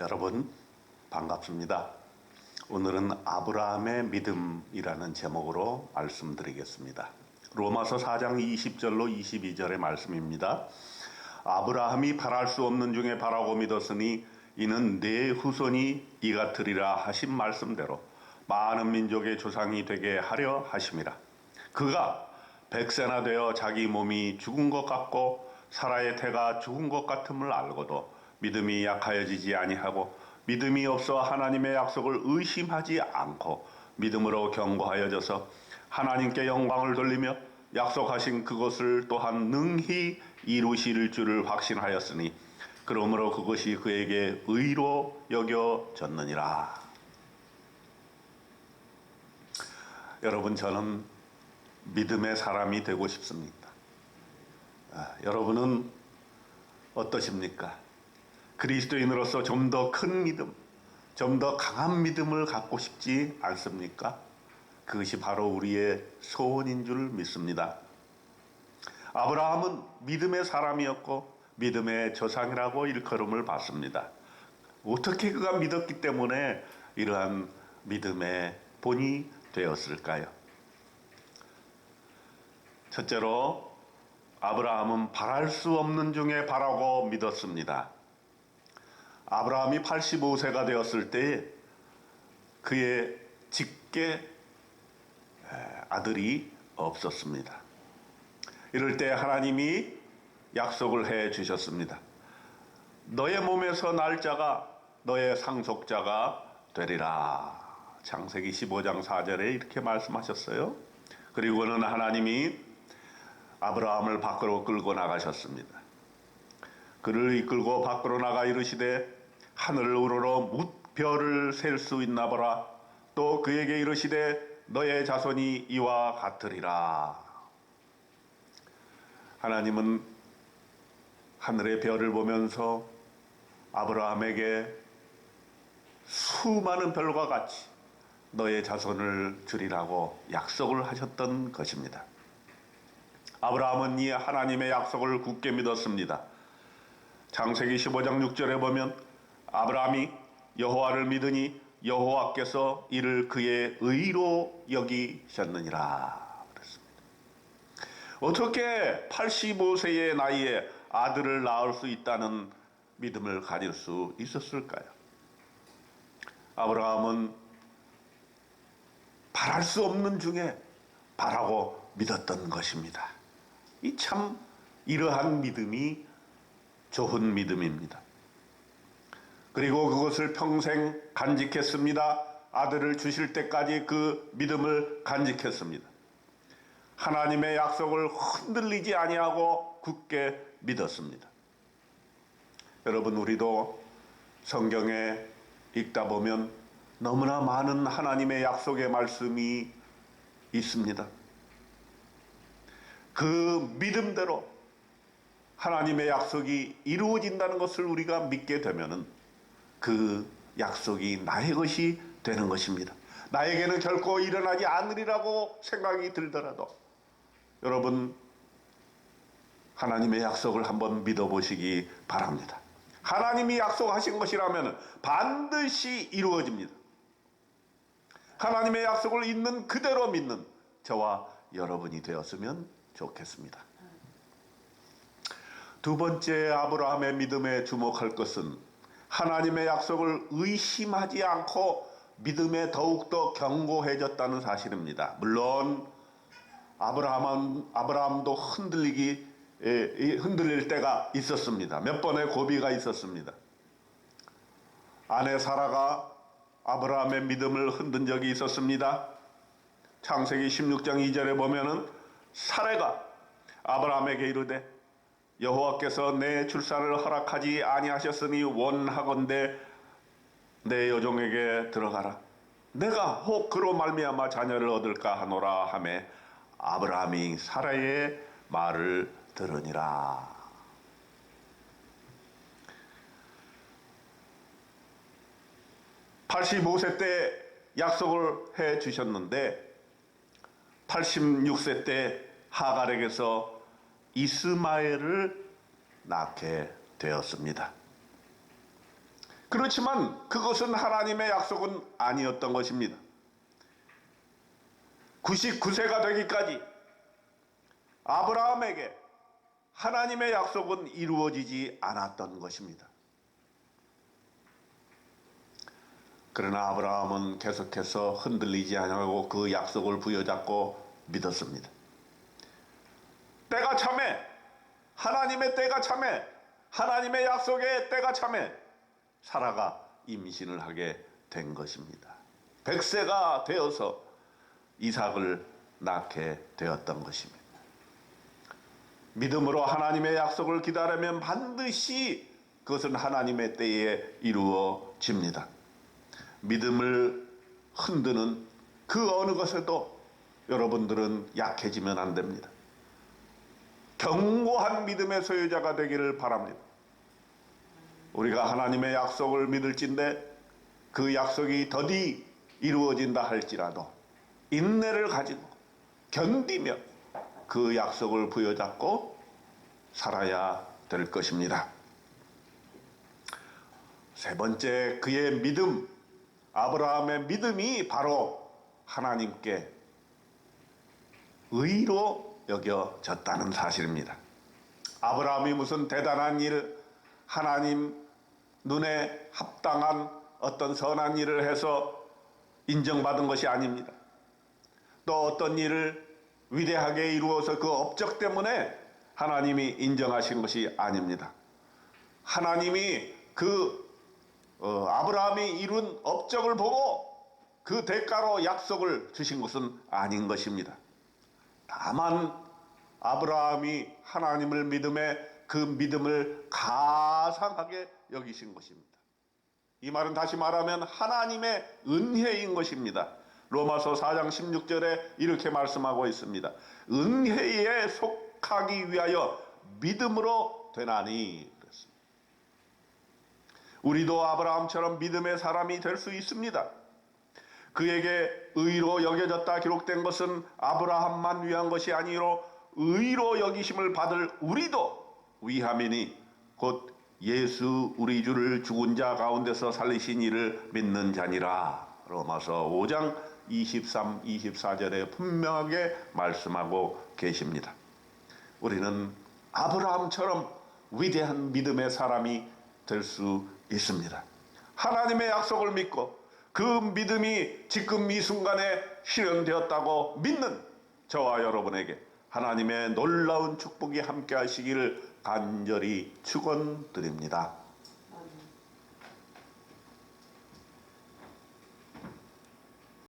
여러분 반갑습니다. 오늘은 아브라함의 믿음이라는 제목으로 말씀드리겠습니다. 로마서 4장 20절로 22절의 말씀입니다. 아브라함이 바랄 수 없는 중에 바라고 믿었으니 이는 내 후손이 이 같으리라 하신 말씀대로 많은 민족의 조상이 되게 하려 하심이라. 그가 백세나 되어 자기 몸이 죽은 것 같고 사라의 태가 죽은 것 같음을 알고도 믿음이 약하여지지 아니하고 믿음이 없어 하나님의 약속을 의심하지 않고 믿음으로 경고하여져서 하나님께 영광을 돌리며 약속하신 그것을 또한 능히 이루실 줄을 확신하였으니 그러므로 그것이 그에게 의로 여겨졌느니라. 여러분 저는 믿음의 사람이 되고 싶습니다. 아, 여러분은 어떠십니까? 그리스도인으로서 좀 더 큰 믿음, 좀 더 강한 믿음을 갖고 싶지 않습니까? 그것이 바로 우리의 소원인 줄 믿습니다. 아브라함은 믿음의 사람이었고 믿음의 조상이라고 일컬음을 받습니다. 어떻게 그가 믿었기 때문에 이러한 믿음의 본이 되었을까요? 첫째로 아브라함은 바랄 수 없는 중에 바라고 믿었습니다. 아브라함이 85세가 되었을 때 그의 직계 아들이 없었습니다. 이럴 때 하나님이 약속을 해 주셨습니다. 너의 몸에서 날짜가 너의 상속자가 되리라. 창세기 15장 4절에 이렇게 말씀하셨어요. 그리고는 하나님이 아브라함을 밖으로 끌고 나가셨습니다. 그를 이끌고 밖으로 나가 이르시되 하늘을 우러러 뭇별을 셀 수 있나 보라. 또 그에게 이르시되 너의 자손이 이와 같으리라. 하나님은 하늘의 별을 보면서 아브라함에게 수많은 별과 같이 너의 자손을 주리라고 약속을 하셨던 것입니다. 아브라함은 이 하나님의 약속을 굳게 믿었습니다. 창세기 15장 6절에 보면 아브라함이 여호와를 믿으니 여호와께서 이를 그의 의로 여기셨느니라. 어떻게 85세의 나이에 아들을 낳을 수 있다는 믿음을 가질 수 있었을까요? 아브라함은 바랄 수 없는 중에 바라고 믿었던 것입니다. 이 참 이러한 믿음이 좋은 믿음입니다. 그리고 그것을 평생 간직했습니다. 아들을 주실 때까지 그 믿음을 간직했습니다. 하나님의 약속을 흔들리지 아니하고 굳게 믿었습니다. 여러분 우리도 성경에 읽다 보면 너무나 많은 하나님의 약속의 말씀이 있습니다. 그 믿음대로 하나님의 약속이 이루어진다는 것을 우리가 믿게 되면은 그 약속이 나의 것이 되는 것입니다. 나에게는 결코 일어나지 않으리라고 생각이 들더라도 여러분 하나님의 약속을 한번 믿어보시기 바랍니다. 하나님이 약속하신 것이라면 반드시 이루어집니다. 하나님의 약속을 있는 그대로 믿는 저와 여러분이 되었으면 좋겠습니다. 두 번째 아브라함의 믿음에 주목할 것은 하나님의 약속을 의심하지 않고 믿음에 더욱더 견고해졌다는 사실입니다. 물론 아브라함은 아브라함도 흔들리기 에, 흔들릴 때가 있었습니다. 몇 번의 고비가 있었습니다. 아내 사라가 아브라함의 믿음을 흔든 적이 있었습니다. 창세기 16장 2절에 보면은 사례가 아브라함에게 이르되 여호와께서 내 출산을 허락하지 아니하셨으니 원하건대 내 여종에게 들어가라. 내가 혹 그로 말미암아 자녀를 얻을까 하노라 하매 아브라함이 사라의 말을 들으니라. (85세) 때 약속을 해 주셨는데 86세 때 하갈에게서 이스마엘을 낳게 되었습니다. 그렇지만 그것은 하나님의 약속은 아니었던 것입니다. 99세가 되기까지 아브라함에게 하나님의 약속은 이루어지지 않았던 것입니다. 그러나 아브라함은 계속해서 흔들리지 않고 그 약속을 부여잡고 믿었습니다. 때가 참에 하나님의 때가 참에 하나님의 약속의 때가 참에 사라가 임신을 하게 된 것입니다. 백세가 되어서 이삭을 낳게 되었던 것입니다. 믿음으로 하나님의 약속을 기다리면 반드시 그것은 하나님의 때에 이루어집니다. 믿음을 흔드는 그 어느 것에도 여러분들은 약해지면 안 됩니다. 견고한 믿음의 소유자가 되기를 바랍니다. 우리가 하나님의 약속을 믿을진데 그 약속이 더디 이루어진다 할지라도 인내를 가지고 견디며 그 약속을 부여잡고 살아야 될 것입니다. 세 번째 그의 믿음 아브라함의 믿음이 바로 하나님께 의로 여겨졌다는 사실입니다. 아브라함이 무슨 대단한 일, 하나님 눈에 합당한 어떤 선한 일을 해서 인정받은 것이 아닙니다. 또 어떤 일을 위대하게 이루어서 그 업적 때문에 하나님이 인정하신 것이 아닙니다. 하나님이 그 어, 아브라함이 이룬 업적을 보고 그 대가로 약속을 주신 것은 아닌 것입니다. 다만 아브라함이 하나님을 믿음에 그 믿음을 가상하게 여기신 것입니다. 이 말은 다시 말하면 하나님의 은혜인 것입니다. 로마서 4장 16절에 이렇게 말씀하고 있습니다. 은혜에 속하기 위하여 믿음으로 되나니 그랬습니다. 우리도 아브라함처럼 믿음의 사람이 될 수 있습니다. 그에게 의로 여겨졌다 기록된 것은 아브라함만 위한 것이 아니로 의로 여기심을 받을 우리도 위함이니 곧 예수 우리 주를 죽은 자 가운데서 살리신 이를 믿는 자니라. 로마서 5장 23, 24절에 분명하게 말씀하고 계십니다. 우리는 아브라함처럼 위대한 믿음의 사람이 될 수 있습니다. 하나님의 약속을 믿고 그 믿음이 지금 이 순간에 실현되었다고 믿는 저와 여러분에게 하나님의 놀라운 축복이 함께 하시기를 간절히 축원드립니다.